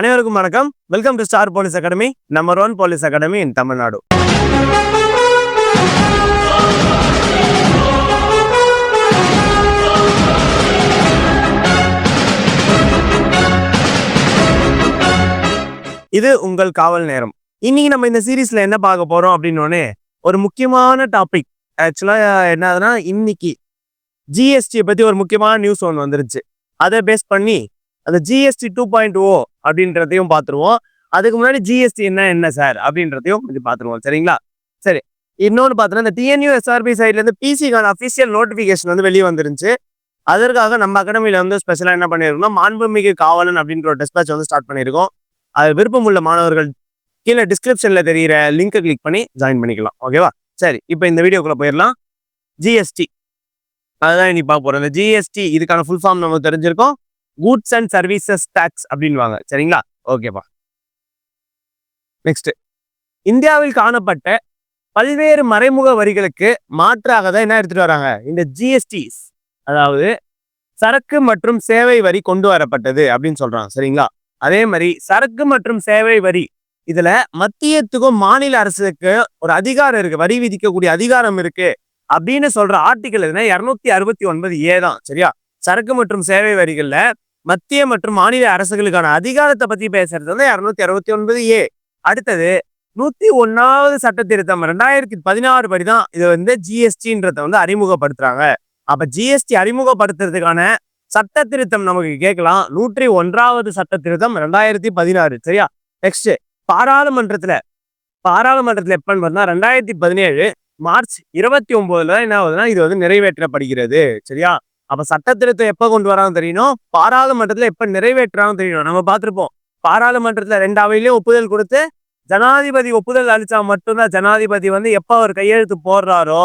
அனைவருக்கும் வணக்கம். Welcome to star police academy number one police academy in Tamil Nadu இது உங்கள் காவல் நேரம். இன்னைக்கு நம்ம இந்த சீரீஸ்ல என்ன பார்க்க போறோம் அப்படின்னோடனே ஒரு முக்கியமான டாபிக் ஆக்சுவலா என்னதுன்னா இன்னைக்கு ஜிஎஸ்டியை பத்தி ஒரு முக்கியமான நியூஸ் ஒன்று வந்துருச்சு. அதை பேஸ் பண்ணி அந்த ஜிஎஸ்டி டூ பாயிண்ட் ஓ அப்படின்றதையும் பார்த்துருவோம். அதுக்கு முன்னாடி ஜிஎஸ்டி என்ன என்ன சார் அப்படின்றதையும் கொஞ்சம் பார்த்துருவோம். சரிங்களா? சரி. இன்னொன்று பார்த்தோன்னா இந்த டிஎன்யூ எஸ்ஆர்பி சைட்லேருந்து பிசிக்கான அஃபிஷியல் நோட்டிஃபிகேஷன் வந்து வெளியே வந்துருந்துச்சு. அதற்காக நம்ம அகாடமியில் வந்து ஸ்பெஷலாக என்ன பண்ணியிருக்கோம் மாண்புமிகு காவலன் அப்படின்ற ஒரு டெஸ்பேச் வந்து ஸ்டார்ட் பண்ணியிருக்கோம் அது விருப்பம் உள்ள மாணவர்கள் கீழே டிஸ்கிரிப்ஷனில் தெரிகிற லிங்கை கிளிக் பண்ணி ஜாயின் பண்ணிக்கலாம். ஓகேவா சரி. இப்போ இந்த வீடியோக்குள்ளே போயிடலாம். ஜிஎஸ்டி அதுதான் இன்னைக்கு பார்க்க போகிறோம் இந்த ஜிஎஸ்டி இதுக்கான ஃபுல் ஃபார்ம் நமக்கு தெரிஞ்சிருக்கோம். கூட்ஸ் அண்ட் சர்வீசஸ் டேக்ஸ் அப்படின்வாங்க சரிங்களா? ஓகேப்பா நெக்ஸ்ட் இந்தியாவில் காணப்பட்ட பல்வேறு மறைமுக வரிகளுக்கு மாற்றாக தான் என்ன எடுத்துட்டு வராங்க? இந்த ஜிஎஸ்டிஸ் அதாவது சரக்கு மற்றும் சேவை வரி கொண்டு வரப்பட்டது அப்படின்னு சொல்றாங்க. சரிங்களா? அதே மாதிரி சரக்கு மற்றும் சேவை வரி இதுல மத்தியத்துக்கும் மாநில அரசுக்கு ஒரு அதிகாரம் இருக்கு. வரி விதிக்கக்கூடிய அதிகாரம் இருக்கு அப்படின்னு சொல்ற ஆர்டிகல் எதுனா இருநூத்தி அறுபத்தி ஒன்பது ஏ தான். சரியா? சரக்கு மற்றும் சேவை வரிகள்ல மத்திய மற்றும் மாநில அரசுகளுக்கான அதிகாரத்தை பத்தி பேசுறது வந்து இருநூத்தி அறுபத்தி ஒன்பது ஏ. அடுத்தது நூத்தி ஒன்னாவது சட்ட திருத்தம் ரெண்டாயிரத்தி பதினாறு படி தான் இது வந்து ஜிஎஸ்டின்றத வந்து அறிமுகப்படுத்துறாங்க. அப்ப ஜிஎஸ்டி அறிமுகப்படுத்துறதுக்கான சட்ட திருத்தம் நமக்கு கேட்கலாம். நூற்றி ஒன்றாவது சட்ட திருத்தம் ரெண்டாயிரத்தி பதினாறு சரியா? நெக்ஸ்ட் பாராளுமன்றத்துல பாராளுமன்றத்துல எப்பன்னு பார்த்தா ரெண்டாயிரத்தி பதினேழு மார்ச் இருபத்தி ஒன்பதுல என்ன ஆகுதுன்னா இது வந்து நிறைவேற்றப்படுகிறது சரியா? அப்ப சட்ட திருத்தம் எப்ப கொண்டு வராங்க தெரியணும் பாராளுமன்றத்துல எப்ப நிறைவேற்றுறான்னு தெரியணும் நம்ம பார்த்திருப்போம். பாராளுமன்றத்துல ரெண்டு ஒப்புதல் கொடுத்து ஜனாதிபதி ஒப்புதல் அளிச்சா மட்டும்தான் ஜனாதிபதி வந்து எப்ப அவர் கையெழுத்து போடுறாரோ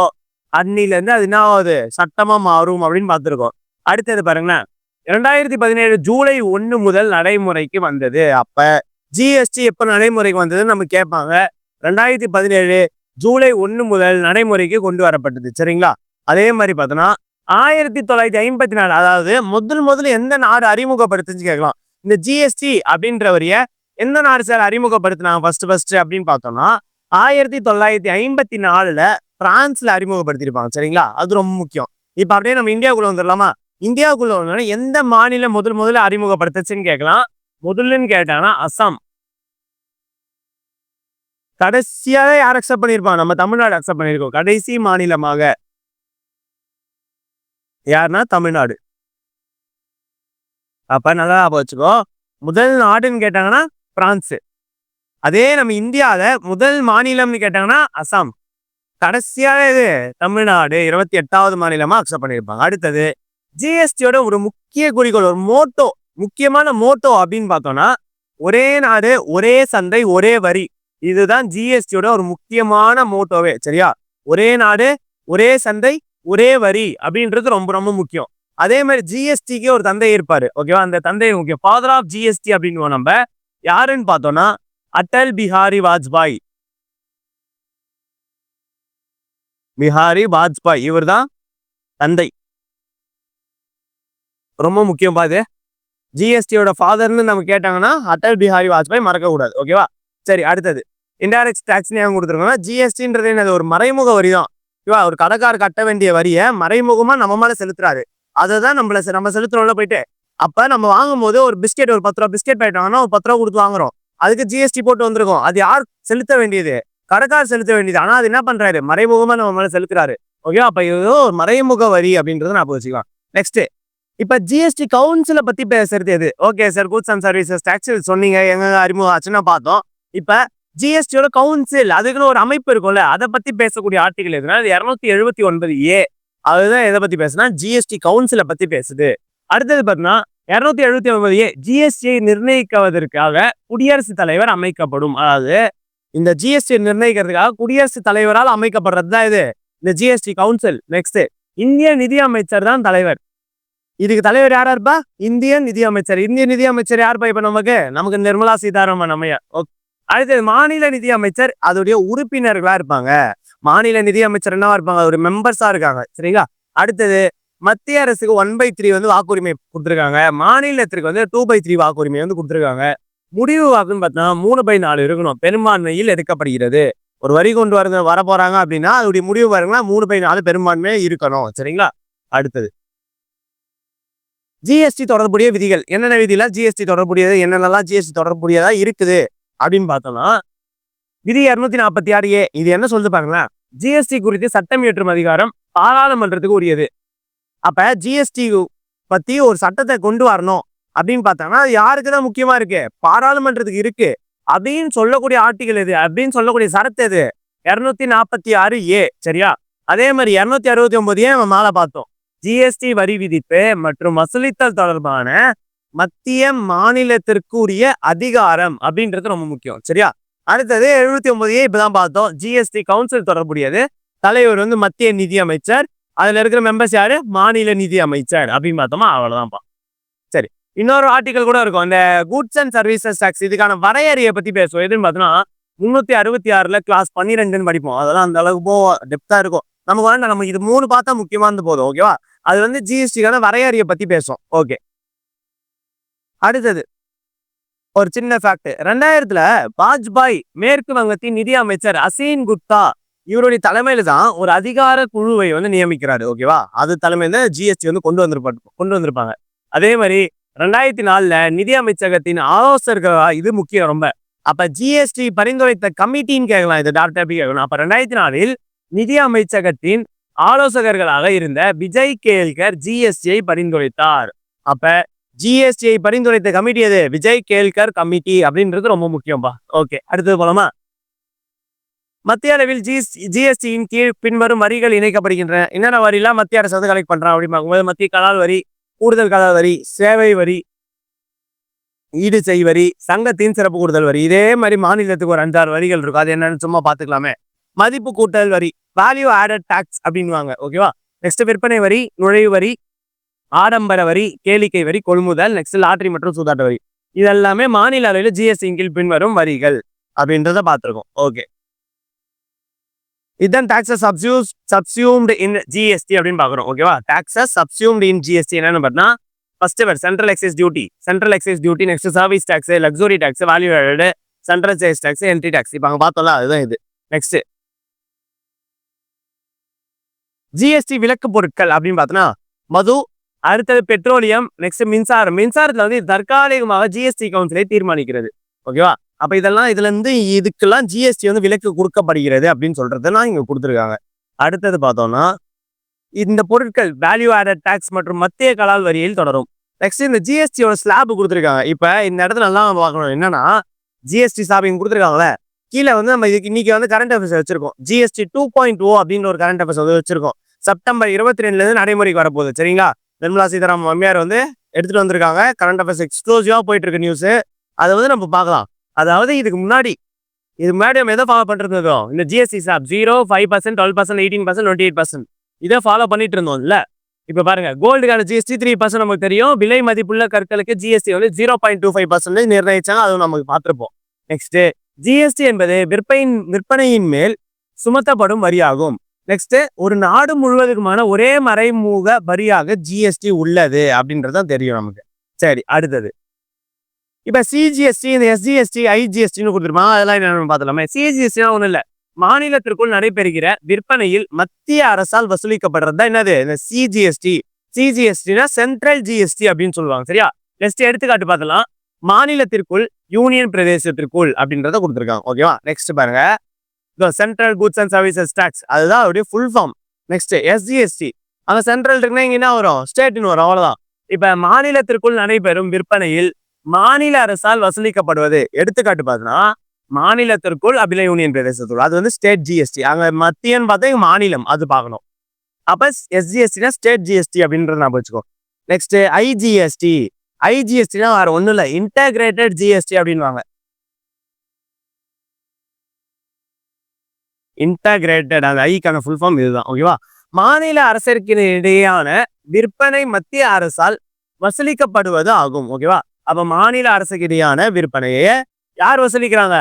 அன்னில இருந்து அது என்ன ஆகுது சட்டமா மாறும் அப்படின்னு பார்த்திருக்கோம். அடுத்தது பாருங்களேன். இரண்டாயிரத்தி பதினேழு ஜூலை ஒன்று முதல் நடைமுறைக்கு வந்தது. அப்ப ஜிஎஸ்டி எப்ப நடைமுறைக்கு வந்ததுன்னு நம்ம கேட்பாங்க. ரெண்டாயிரத்தி பதினேழு ஜூலை ஒன்று முதல் நடைமுறைக்கு கொண்டு வரப்பட்டது. சரிங்களா? அதே மாதிரி பார்த்தோன்னா ஆயிரத்தி தொள்ளாயிரத்தி ஐம்பத்தி நாலு அதாவது முதல் முதல்ல எந்த நாடு அறிமுகப்படுத்துச்சு கேட்கலாம். இந்த ஜிஎஸ்டி அப்படின்றவரைய எந்த நாடு சார் அறிமுகப்படுத்தினாங்க ஃபர்ஸ்ட் ஃபர்ஸ்ட் அப்படின்னு பார்த்தோம்னா ஆயிரத்தி தொள்ளாயிரத்தி ஐம்பத்தி நாலுல பிரான்ஸ்ல அறிமுகப்படுத்தியிருப்பாங்க சரிங்களா? அது ரொம்ப முக்கியம். இப்ப அப்படியே நம்ம இந்தியாவுக்குள்ள வந்துடலாமா? இந்தியாவுக்குள்ள வந்தோம்னா எந்த மாநிலம் முதல் முதல்ல அறிமுகப்படுத்துச்சுன்னு கேட்கலாம். முதல்லன்னு கேட்டாங்கன்னா அசாம். கடைசியாக யார் அக்செப்ட் பண்ணியிருப்பாங்க? நம்ம தமிழ்நாடு அக்செப்ட் பண்ணியிருக்கோம். கடைசி மாநிலமாக யாருன்னா தமிழ்நாடு. அப்ப நல்லா ஞாபகம் வச்சுக்கோ. முதல் நாடுன்னு கேட்டாங்கன்னா பிரான்ஸு அதே நம்ம இந்தியால முதல் மாநிலம்னு கேட்டாங்கன்னா அசாம். கடைசியாக இது தமிழ்நாடு. இருபத்தி எட்டாவது மாநிலமா அக்செப்ட் பண்ணியிருப்பாங்க. அடுத்தது ஜிஎஸ்டியோட ஒரு முக்கிய குறிக்கோள் ஒரு மோட்டோ முக்கியமான மோட்டோ அப்படின்னு பார்த்தோம்னா ஒரே நாடு ஒரே சந்தை ஒரே வரி. இதுதான் ஜிஎஸ்டியோட ஒரு முக்கியமான மோட்டோவே சரியா? ஒரே நாடு ஒரே சந்தை ஒரே வரி அப்படின்றது ரொம்ப ரொம்ப முக்கியம். அதே மாதிரி ஜிஎஸ்டிக்கு ஒரு தந்தை இருப்பாரு. ஓகேவா அந்த தந்தை முக்கியம் ஃபாதர் ஆஃப் ஜிஎஸ்டி அப்படின்னு நம்ம. யாருன்னு பார்த்தோம்னா அட்டல் பிஹாரி வாஜ்பாய் பிஹாரி வாஜ்பாய் இவர் தான் தந்தை. ரொம்ப முக்கியம் பாது ஜிஎஸ்டியோட ஃபாதர்னு நம்ம கேட்டாங்கன்னா அட்டல் பிஹாரி வாஜ்பாய் மறக்கக்கூடாது ஓகேவா சரி அடுத்தது. இன்டைரக்ட் டேக்ஸ் ஞாபகம் கொடுத்துருக்கோம்னா ஜிஎஸ்டின்றது என்னது? ஒரு மறைமுக வரி தான் ஓகேவா ஒரு கடைக்கார் கட்ட வேண்டிய வரியை மறைமுகமா நம்ம மேல செலுத்துறாரு. அதை தான் நம்மள செ- நம்ம செலுத்துறோம்ல போயிட்டு. அப்ப நம்ம வாங்கும் போது ஒரு பிஸ்கெட் ஒரு பத்து ரூபா பிஸ்கெட் பாக்கெட் வாங்கினா ஒரு பத்து ரூபா கொடுத்து வாங்குறோம். அதுக்கு ஜிஎஸ்டி போட்டு வந்திருக்கோம். அது யார் செலுத்த வேண்டியது? கடைக்கார் செலுத்த வேண்டியது. ஆனா அது என்ன பண்றாரு? மறைமுகமா நம்ம மேல செலுத்துறாரு. ஓகேவா அப்ப இது ஒரு மறைமுக வரி அப்படின்றத நான் வச்சுக்கலாம் நெக்ஸ்ட் இப்ப ஜிஎஸ்டி கவுன்சிலை பத்தி பேசுறது எது? Okay sir goods and services tax சொன்னீங்க. எங்க அறிமுகம் ஆச்சுன்னா பார்த்தோம். இப்போ ஜிஎஸ்டியோட கவுன்சில் அதுக்குன்னு ஒரு அமைப்பு இருக்கும்ல அதை பத்தி பேசக்கூடிய ஆர்டிகல் எதுனா இருநூத்தி எழுபத்தி ஒன்பது ஏ அதுதான் எதை பத்தி பேசுனா ஜிஎஸ்டி கவுன்சிலை பத்தி பேசுது. அடுத்தது பார்த்தீங்கன்னா இரநூத்தி எழுபத்தி ஒன்பது ஏ ஜிஎஸ்டியை நிர்ணயிக்குவதற்காக குடியரசுத் தலைவர் அமைக்கப்படும். அதாவது இந்த ஜிஎஸ்டி நிர்ணயிக்கிறதுக்காக குடியரசுத் தலைவரால் அமைக்கப்படுறது தான் இது. இந்த ஜிஎஸ்டி கவுன்சில் நெக்ஸ்ட் இந்திய நிதி அமைச்சர் தான் தலைவர். இதுக்கு தலைவர் யாரா இருப்பா இந்திய நிதி அமைச்சர். இந்திய நிதி அமைச்சர் யாருப்பா இப்ப நமக்கு? நமக்கு நிர்மலா சீதாராமன் அமையா ஓகே அடுத்தது மாநில நிதி அமைச்சர் அதோடைய உறுப்பினர்களா இருப்பாங்க. மாநில நிதி அமைச்சர் என்னவா இருப்பாங்க? ஒரு மெம்பர்ஸா இருக்காங்க. சரிங்களா? அடுத்தது மத்திய அரசுக்கு ஒன் பை த்ரீ வந்து வாக்குரிமை கொடுத்துருக்காங்க. மாநிலத்திற்கு வந்து டூ பை த்ரீ வாக்குரிமை வந்து கொடுத்துருக்காங்க. முடிவு வாக்குன்னு பார்த்தோம்னா மூணு பை நாலு இருக்கணும். பெரும்பான்மையில் எடுக்கப்படுகிறது. ஒரு வரி கொண்டு வர வர போறாங்க அப்படின்னா அதோடைய முடிவு பாருங்கன்னா மூணு பை நாலு பெரும்பான்மையே இருக்கணும். சரிங்களா? அடுத்தது ஜிஎஸ்டி தொடர்புடைய விதிகள். என்னென்ன விதியெல்லாம் ஜிஎஸ்டி தொடர்புடையது? என்னென்னலாம் ஜிஎஸ்டி தொடர்புடையதா இருக்குது? அப்படின்னு பார்த்தோம்னா விதி இருநூத்தி நாற்பத்தி ஆறு ஏ இது என்ன சொல்லுது பாருங்களேன். ஜிஎஸ்டி குறித்து சட்டம் இயற்றும் அதிகாரம் பாராளுமன்றத்துக்கு உரியது. அப்ப ஜிஎஸ்டி பத்தி ஒரு சட்டத்தை கொண்டு வரணும் அப்படின்னு பார்த்தோம்னா அது யாருக்கு தான் முக்கியமா இருக்கு? பாராளுமன்றத்துக்கு இருக்கு. அப்படின்னு சொல்லக்கூடிய ஆர்டிகல் எது? அப்படின்னு சொல்லக்கூடிய சரத்து எது? இருநூத்தி நாற்பத்தி ஆறு ஏ சரியா? அதே மாதிரி இருநூத்தி அறுபத்தி ஒன்பது ஏன் நம்ம மேல பார்த்தோம். ஜிஎஸ்டி வரி விதிப்பு மற்றும் வசூலித்தல் தொடர்பான மத்திய மாநிலத்திற்கு உரிய அதிகாரம் அப்படின்றது ரொம்ப முக்கியம். சரியா? அடுத்தது எழுபத்தி ஒன்பதையே இப்பதான் பார்த்தோம். ஜிஎஸ்டி கவுன்சில் தொடர்புடையது. தலைவர் வந்து மத்திய நிதி அமைச்சர். அதுல இருக்கிற மெம்பர்ஸ் யாரு? மாநில நிதி அமைச்சர் அப்படின்னு பார்த்தோமா? அவ்வளவுதான்ப்பா சரி. இன்னொரு ஆர்டிக்கல் கூட இருக்கும். இந்த கூட்ஸ் அண்ட் சர்வீசஸ் டாக்ஸ் இதுக்கான வரையறையை பத்தி பேசுவோம். எதுன்னு பார்த்தோம்னா முன்னூத்தி அறுபத்தி ஆறுல கிளாஸ் பன்னிரெண்டுன்னு படிப்போம். அதெல்லாம் அந்த அளவுக்கு போ டெப்தா இருக்கும். நமக்கு வேண்டாம் நம்ம இது மூணு பார்த்தா முக்கியமா இருந்து போதும் ஓகேவா அது வந்து ஜிஎஸ்டிக்கான வரையறையை பத்தி பேசும் ஓகே அடுத்தது ஒரு சின்ன ஃபேக்ட் ரெண்டாயிரத்துல வாஜ்பாய் மேற்கு வங்கத்தின் நிதி அமைச்சர் அசீன் குப்தா இவருடைய தலைமையில தான் ஒரு அதிகார குழுவை வந்து நியமிக்கிறாரு ஓகேவா அது தலைமையில ஜிஎஸ்டி வந்து கொண்டு வந்திருப்பாங்க கொண்டு வந்திருப்பாங்க. அதே மாதிரி ரெண்டாயிரத்தி நாலுல நிதி அமைச்சகத்தின் ஆலோசகர்களா இது முக்கியம் ரொம்ப. அப்ப ஜிஎஸ்டி பரிந்துரைத்த கமிட்டின்னு கேட்கலாம் இது டாக்டர் பி கேட்கணும்? அப்ப ரெண்டாயிரத்தி நாலில் நிதி அமைச்சகத்தின் ஆலோசகர்களாக இருந்த விஜய் கேல்கர் ஜிஎஸ்டியை பரிந்துரைத்தார். அப்ப ஜிஎஸ்டியை பரிந்துரைத்த கமிட்டி அது விஜய் கேல்கர் கமிட்டி அப்படின்றது ரொம்ப முக்கியம்பா. ஓகே அடுத்தது போலாமா? மத்திய அளவில் ஜிஎஸ் ஜிஎஸ்டியின் கீழ் பின்வரும் வரிகள் இணைக்கப்படுகின்றன. என்னென்ன வரிலாம் மத்திய அரசு வந்து கலெக்ட் பண்றான் அப்படின்னு மத்திய கலால் வரி கூடுதல் கலால் வரி சேவை வரி ஈடு செய் வரி சங்கத்தின் சிறப்பு கூடுதல் வரி. இதே மாதிரி மாநிலத்துக்கு ஒரு அஞ்சாறு வரிகள் இருக்கும். அது என்னன்னு சும்மா பார்த்துக்கலாமே. மதிப்பு கூட்டல் வரி வேல்யூ ஆடட் டாக்ஸ் அப்படின்வாங்க ஓகேவா நெக்ஸ்ட் விற்பனை வரி நுழைவு வரி ஆடம்பர வரி கேளிக்கை வரி கொள்முதல் நெக்ஸ்ட் லாட்ரி மற்றும் சூதாட்ட வரி. இதெல்லாமே மாநில அளவில் ஜிஎஸ்டியின் கீழ் பின்வரும் வரிகள் அப்படின்றத பார்த்துருக்கோம். ஓகே இதுதான் டாக்ஸஸ் சப்சியூஸ் சப்சியூம்டு இன் ஜிஎஸ்டி அப்படின்னு பார்க்குறோம். ஓகேவா டாக்ஸஸ் சப்சியூம்டு இன் ஜிஎஸ்டி என்னன்னு பார்த்தா first where central excise duty central excise duty next service tax luxury tax value added central size tax entry tax இப்போ அங்கே பார்த்தோம்ல அதுதான் இது. நெக்ஸ்ட் ஜிஎஸ்டி விலக்கு பொருட்கள் அப்படின்னு பார்த்தோன்னா மது அடுத்தது பெட்ரோலியம் நெக்ஸ்ட் மின்சாரம். மின்சாரத்துல வந்து தற்காலிகமாக ஜிஎஸ்டி கவுன்சிலை தீர்மானிக்கிறது. ஓகேவா? அப்ப இதெல்லாம் இதுல இருந்து இதுக்கெல்லாம் ஜிஎஸ்டி வந்து விலக்கு கொடுக்கப்படுகிறது அப்படின்னு சொல்றதெல்லாம் இங்க கொடுத்துருக்காங்க. அடுத்தது பார்த்தோம்னா இந்த பொருட்கள் வேல்யூ ஆடட் டேக்ஸ் மற்றும் மத்திய கலால் வரியில் தொடரும். நெக்ஸ்ட் இந்த ஜிஎஸ்டியோட ஸ்லாப் கொடுத்துருக்காங்க. இப்ப இந்த இடத்துல எல்லாம் பார்க்கணும். என்னன்னா ஜிஎஸ்டி ஸ்லாப் இங்க கீழே வந்து நம்ம இதுக்கு இன்னைக்கு வந்து கரண்ட் அஃபேர்ஸ் வச்சிருக்கோம். ஜிஎஸ்டி டூ பாயிண்ட் ஓ அப்படின்னு ஒரு கரண்ட் அஃபேர்ஸ் வந்து வச்சிருக்கோம். செப்டம்பர் இருபத்தி ரெண்டுல இருந்து நடைமுறைக்கு வரப்போகுது. சரிங்களா? நிர்மலா சீதாராமன் மம்மியார் வந்து எடுத்துட்டு வந்திருக்காங்க. கரண்ட் அஃபேர்ஸ் எக்ஸ்க்ளூசிவா போயிட்டு இருக்கு நியூஸ் அதை வந்து நம்ம பார்க்கலாம். அதாவது இதுக்கு முன்னாடி இது முன்னாடி நம்ம எதை ஃபாலோ பண்ணிட்டு இருந்தோம்? இந்த GST slab zero five percent twelve percent eighteen percent twenty eight percent இதை ஃபாலோ பண்ணிட்டு இருந்தோம்ல. இப்போ பாருங்க கோல்டுக்கான ஜிஎஸ்டி த்ரீ பர்சன்ட் நமக்கு தெரியும். விலை மதிப்புள்ள கற்களுக்கு ஜிஎஸ்டி வந்து zero point two five percent நிர்ணயிச்சாங்க. அதுவும் நமக்கு பார்த்துருப்போம். நெக்ஸ்ட் ஜிஎஸ்டி என்பது விற்பனையின் விற்பனையின் மேல் சுமத்தப்படும் வரியாகும். நெக்ஸ்ட் ஒரு நாடு முழுவதுக்குமான ஒரே மறைமுக வரியாக ஜிஎஸ்டி உள்ளது அப்படின்றதுதான் தெரியும் நமக்கு. சரி அடுத்தது. இப்போ சிஜிஎஸ்டி இந்த எஸ்ஜிஎஸ்டி ஐஜிஎஸ்டின்னு கொடுத்துருப்பாங்க அதெல்லாம் என்ன பார்த்தலாமே சிஜிஎஸ்டினா ஒன்றும் இல்லை. மாநிலத்திற்குள் நடைபெறுகிற விற்பனையில் மத்திய அரசால் வசூலிக்கப்படுறது தான் என்னது? இந்த சிஜிஎஸ்டி சிஜிஎஸ்டினா சென்ட்ரல் ஜிஎஸ்டி அப்படின்னு சொல்லுவாங்க. சரியா? நெக்ஸ்ட் எடுத்துக்காட்டு பார்த்தலாம் மாநிலத்திற்குள் யூனியன் பிரதேசத்திற்குள் அப்படின்றத கொடுத்துருக்காங்க. ஓகேவா நெக்ஸ்ட் பாருங்க. Central goods and services tax அதுதான் அவருடைய ஃபுல் ஃபார்ம் நெக்ஸ்ட் எஸ்ஜிஎஸ்டி அந்த சென்ட்ரல் இருக்குன்னா இங்க என்ன வரும்? ஸ்டேட்னு வரும் அவ்வளவுதான். இப்ப மாநிலத்திற்குள் நடைபெறும் விற்பனையில் மாநில அரசால் வசூலிக்கப்படுவது. எடுத்துக்காட்டு பார்த்தீங்கன்னா மாநிலத்திற்குள் அபில யூனியன் பிரதேசத்துள் அது வந்து ஸ்டேட் ஜிஎஸ்டி அங்க மத்தியன்னு பார்த்தா மாநிலம் அது பார்க்கணும். அப்ப எஸ்ஜிஎஸ்டினா ஸ்டேட் ஜிஎஸ்டி அப்படின்றத நான் வச்சுக்கோ. நெக்ஸ்ட் ஐஜிஎஸ்டி ஐஜிஎஸ்டினா வேற ஒண்ணும் இல்லை. இன்டகிரேட்டட் ஜிஎஸ்டி அப்படின்வாங்க இன்டகிரேட்டட் அந்த ஐக்கான ஃபுல் ஃபார்ம் இதுதான் ஓகேவா மாநில அரசிற்கு இடையேயான விற்பனை மத்திய அரசால் வசூலிக்கப்படுவது ஆகும் ஓகேவா அப்ப மாநில அரசுக்கு இடையான விற்பனையை யார் வசூலிக்கிறாங்க?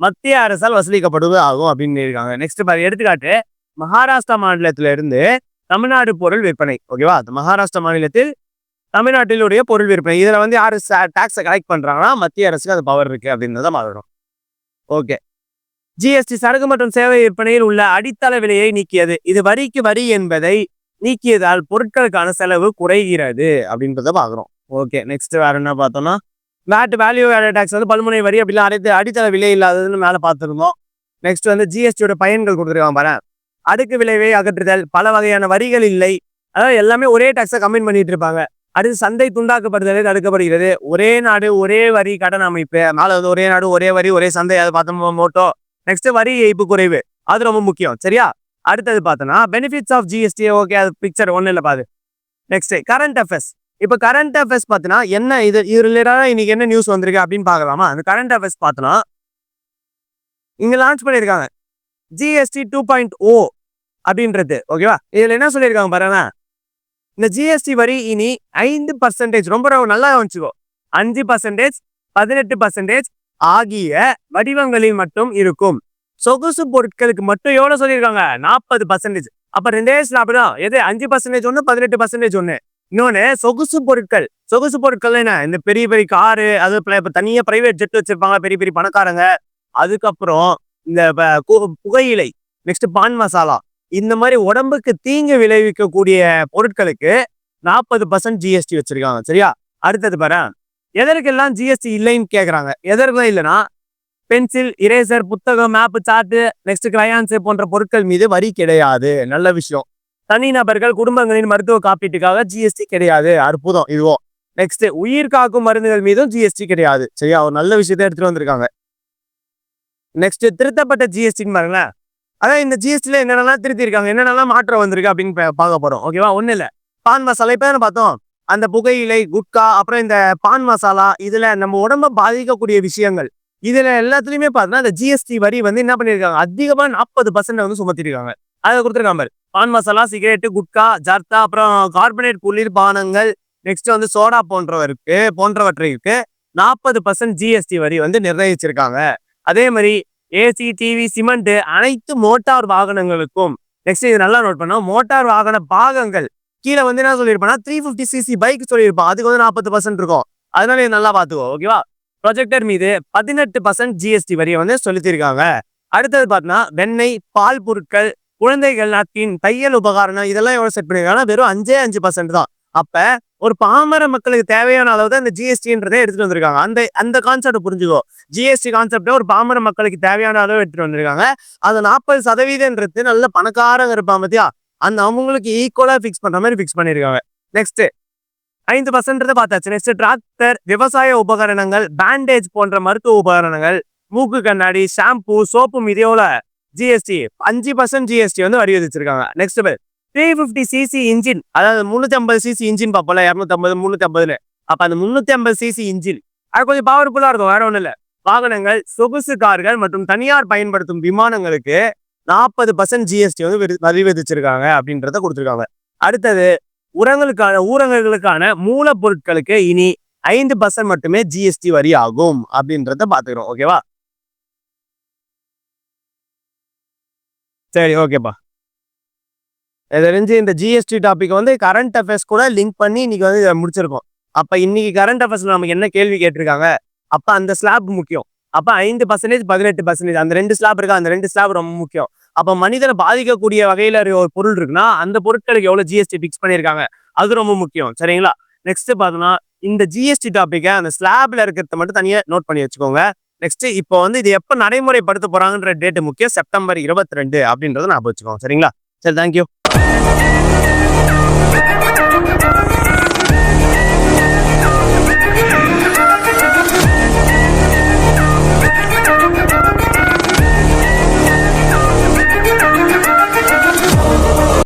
மத்திய அரசால் வசூலிக்கப்படுவது ஆகும் அப்படின்னு இருக்காங்க நெக்ஸ்ட் பாரு எடுத்துக்காட்டு மகாராஷ்டிரா மாநிலத்தில இருந்து தமிழ்நாடு பொருள் விற்பனை ஓகேவா மகாராஷ்டிரா மாநிலத்தில் தமிழ்நாட்டிலுடைய பொருள் விற்பனை. இதுல வந்து யாரு டாக்ஸை கலெக்ட் பண்றாங்கன்னா மத்திய அரசுக்கு அது பவர் இருக்கு அப்படின்றத மாறணும் ஓகே ஜிஎஸ்டி சரக்கு மற்றும் சேவை விற்பனையில் உள்ள அடித்தள விலையை நீக்கியது. இது வரிக்கு வரி என்பதை நீக்கியதால் பொருட்களுக்கான செலவு குறைகிறது அப்படின்றத பார்க்குறோம். ஓகே நெக்ஸ்ட் வேற என்ன பார்த்தோம்னா வேட் வேல்யூ ஆடட் டேக்ஸ் வந்து பல்முனை வரி அப்படிலாம் அடைத்து அடித்தள விலை இல்லாததுன்னு மேலே பார்த்துருந்தோம். நெக்ஸ்ட் வந்து ஜிஎஸ்டியோட பயன்கள் கொடுத்துருக்காங்க பாரு. அடுக்கு விளைவை அகற்றுதல் பல வகையான வரிகள் இல்லை. அதாவது எல்லாமே ஒரே டேக்ஸை கம்பைன் பண்ணிட்டு இருப்பாங்க. அடுத்து சந்தை துண்டாக்கப்படுதலே தடுக்கப்படுகிறது? ஒரே நாடு ஒரே வரி கடன் அமைப்பு. மேலே வந்து ஒரே நாடு ஒரே வரி ஒரே சந்தை அதை பார்த்தோம் மோட்டோ. நெக்ஸ்ட் வரி ஏய்ப்பு குறைவு. அது ரொம்ப முக்கியம். சரியா? அடுத்தது பார்த்தோன்னா பெனிஃபிட்ஸ் ஆஃப் ஜிஎஸ்டி ஓகே அது பிக்சர் ஒன்றும் இல்லை பாது நெக்ஸ்ட் கரண்ட் அஃபேர்ஸ் இப்போ கரண்ட் அஃபேர்ஸ் பார்த்தோன்னா என்ன இது? இது ரிலேட்டடாக இன்னைக்கு என்ன நியூஸ் வந்திருக்கு அப்படின்னு பார்க்கலாமா? அந்த கரண்ட் அஃபேர்ஸ் பார்த்தோன்னா இங்கே லான்ச் பண்ணியிருக்காங்க. ஜிஎஸ்டி டூ பாயிண்ட் ஓ அப்படின்றது. ஓகேவா இதில் என்ன சொல்லியிருக்காங்க பாருங்க. இந்த ஜிஎஸ்டி வரி இனி ஐந்து பர்சன்டேஜ் ரொம்ப ரொம்ப நல்லா வச்சுக்கோ. அஞ்சு பர்சன்டேஜ் பதினெட்டு பர்சன்டேஜ் ஆகிய வடிவங்களில் மட்டும் இருக்கும். சொகுசு பொருட்களுக்கு மட்டும் எவ்வளவு சொல்லியிருக்காங்க? நாற்பது பர்சன்டேஜ் அப்ப ரெண்டே ஸ்லாப் தான். எது? அஞ்சு பர்சன்டேஜ் ஒன்று பதினெட்டு பர்சன்டேஜ் ஒன்று இன்னொன்னு சொகுசு பொருட்கள். சொகுசு பொருட்கள் என்ன? இந்த பெரிய பெரிய காரு அது இப்போ இப்ப தனியா பிரைவேட் ஜெட் வச்சிருப்பாங்க பெரிய பெரிய பணக்காரங்க. அதுக்கப்புறம் இந்த கு- புகையிலை நெக்ஸ்ட் பான் மசாலா. இந்த மாதிரி உடம்புக்கு தீங்கு விளைவிக்கக்கூடிய பொருட்களுக்கு நாற்பது பர்சன்ட் ஜிஎஸ்டி வச்சிருக்காங்க. சரியா? அடுத்தது பாரு எதற்கெல்லாம் ஜிஎஸ்டி இல்லைன்னு கேட்குறாங்க எதற்கெல்லாம் இல்லைன்னா பென்சில் இரேசர் புத்தகம் மேப்பு சார்ட்டு நெக்ஸ்ட் கிரையான்ஸ் போன்ற பொருட்கள் மீது வரி கிடையாது. நல்ல விஷயம். தனிநபர்கள் குடும்பங்களின் மருத்துவ காப்பீட்டுக்காக ஜிஎஸ்டி கிடையாது. அற்புதம். இதுவோ. நெக்ஸ்ட் உயிர் காக்கும் மருந்துகள் மீதும் ஜிஎஸ்டி கிடையாது. சரியா? ஒரு நல்ல விஷயத்தை எடுத்துட்டு வந்திருக்காங்க. நெக்ஸ்ட் திருத்தப்பட்ட ஜிஎஸ்டின்னு பாருங்களேன். அதான் இந்த ஜிஎஸ்டியில் என்னென்னலாம் திருத்திருக்காங்க என்னென்னலாம் மாற்றம் வந்திருக்கு அப்படின்னு பா- பார்க்க போகிறோம் ஓகேவா ஒன்றும் இல்லை. பான் மசாலா இப்போ தானே பார்த்தோம். அந்த புகையிலை குட்கா அப்புறம் இந்த பான் மசாலா இதில் நம்ம உடம்ப பாதிக்கக்கூடிய விஷயங்கள். இதில் எல்லாத்துலேயுமே பார்த்தோன்னா அந்த ஜிஎஸ்டி வரி வந்து என்ன பண்ணியிருக்காங்க அதிகமாக நாற்பது பர்சன்ட் வந்து சுமத்திருக்காங்க. அதை கொடுத்துருக்காங்க பான் மசாலா சிகரெட்டு குட்கா ஜர்த்தா அப்புறம் கார்பனேட் குளிர் பானங்கள் நெக்ஸ்ட் வந்து சோடா போன்றவருக்கு போன்றவற்றிற்கு நாற்பது பர்சன்ட் ஜிஎஸ்டி வரி வந்து நிர்ணயிச்சிருக்காங்க. அதே மாதிரி ஏசி டிவி சிமெண்ட் அனைத்து மோட்டார் வாகனங்களுக்கும் நெக்ஸ்ட் இது நல்லா நோட் பண்ணோம் மோட்டார் வாகன பாகங்கள் கீழே வந்து என்ன சொல்லியிருப்பேன்னா த்ரீ ஃபிஃப்டி சிசி பைக் சொல்லியிருப்பான். அதுக்கு வந்து நாற்பது பர்சன்ட் இருக்கும். அதனால இது நல்லா பார்த்துக்கோ ஓகேவா ப்ரொஜெக்டர் மீது பதினெட்டு பர்சன்ட் ஜிஎஸ்டி வரியை வந்து செலுத்தியிருக்காங்க. அடுத்தது பார்த்தீங்கன்னா வெண்ணெய் பால் பொருட்கள் குழந்தைகள் நாப்கின் தையல் உபகரணம் இதெல்லாம் எவ்வளோ செட் பண்ணியிருக்காங்கன்னா வெறும் அஞ்சே அஞ்சு பர்சன்ட் தான். அப்போ ஒரு பாமர மக்களுக்கு தேவையான அளவு தான் இந்த ஜிஎஸ்டின்றதே எடுத்துகிட்டு வந்திருக்காங்க. அந்த அந்த கான்செப்ட் புரிஞ்சுக்கோ. ஜிஎஸ்டி கான்செப்டை ஒரு பாமர மக்களுக்கு தேவையான அளவு எடுத்துகிட்டு வந்திருக்காங்க. அது நாற்பது சதவீதம்ன்றது நல்ல பணக்காரங்க இருப்பான் பத்தியா? அந்த அவங்களுக்கு ஈக்குவலா ஃபிக்ஸ் பண்ற மாதிரி ஃபிக்ஸ் பண்ணிருக்காங்க. நெக்ஸ்ட் ஐந்து பர்சன்ட் பார்த்தாச்சு. நெக்ஸ்ட் டிராக்டர் விவசாய உபகரணங்கள் பேண்டேஜ் போன்ற மருத்துவ உபகரணங்கள் மூக்கு கண்ணாடி ஷாம்பு சோப்பு மீதியோல ஜிஎஸ்டி அஞ்சு பர்சன்ட் ஜிஎஸ்டி வந்து வரி விதிச்சிருக்காங்க. Next three fifty CC engine அதாவது முந்நூற்றி ஐம்பது சிசி இன்ஜின் பார்ப்போம்ல இரநூத்தம்பது முந்நூற்றி ஐம்பதுன்னு. அப்போ அந்த முந்நூற்றி ஐம்பது சிசி இன்ஜின் அது கொஞ்சம் பவர்ஃபுல்லாக இருக்கும் வேற ஒன்றும் இல்லை. வாகனங்கள் சொகுசு கார்கள் மற்றும் தனியார் பயன்படுத்தும் விமானங்களுக்கு நாற்பது பர்சன்ட் ஜிஎஸ்டி வந்து வரி விதிச்சிருக்காங்க அப்படின்றத கொடுத்துருக்காங்க. அடுத்தது உரங்களுக்கான ஊரகங்களுக்கான மூலப்பொருட்களுக்கு இனி ஐந்து பர்சன்ட் மட்டுமே ஜிஎஸ்டி வரி ஆகும் அப்படின்றத பாத்துக்கிறோம் ஓகேவா சரி ஓகேப்பா இது தெரிஞ்சு இந்த ஜிஎஸ்டி டாபிக் வந்து கரண்ட் அஃபேர்ஸ் கூட லிங்க் பண்ணி இன்னைக்கு வந்து முடிச்சிருக்கோம். அப்ப இன்னைக்கு கரண்ட் அஃபேர்ஸ்ல நமக்கு என்ன கேள்வி கேட்டிருக்காங்க? அப்ப அந்த ஸ்லாப் முக்கியம். அப்போ ஐந்து பர்சன்டேஜ் பதினெட்டு பர்சன்டேஜ் அந்த ரெண்டு ஸ்லாப் இருக்கா அந்த ரெண்டு ஸ்லாப் ரொம்ப முக்கியம். அப்போ மனிதனை பாதிக்கக்கூடிய வகையில் ஒரு பொருள் இருக்குன்னா அந்த பொருட்களுக்கு எவ்வளோ ஜிஎஸ்டி ஃபிக்ஸ் பண்ணியிருக்காங்க அது ரொம்ப முக்கியம். சரிங்களா? நெக்ஸ்ட் பார்த்தோம்னா இந்த ஜிஎஸ்டி டாப்பிக்கை அந்த ஸ்லாப்ல இருக்கிறத மட்டும் தனியாக நோட் பண்ணி வச்சுக்கோங்க. நெக்ஸ்ட் இப்போ வந்து இது எப்போ நடைமுறைப்படுத்த போறாங்கன்ற டேட் முக்கியம் செப்டம்பர் இருபத்தி ரெண்டு அப்படின்றத நான் வச்சுக்கோங்க. சரிங்களா? சரி தேங்க்யூ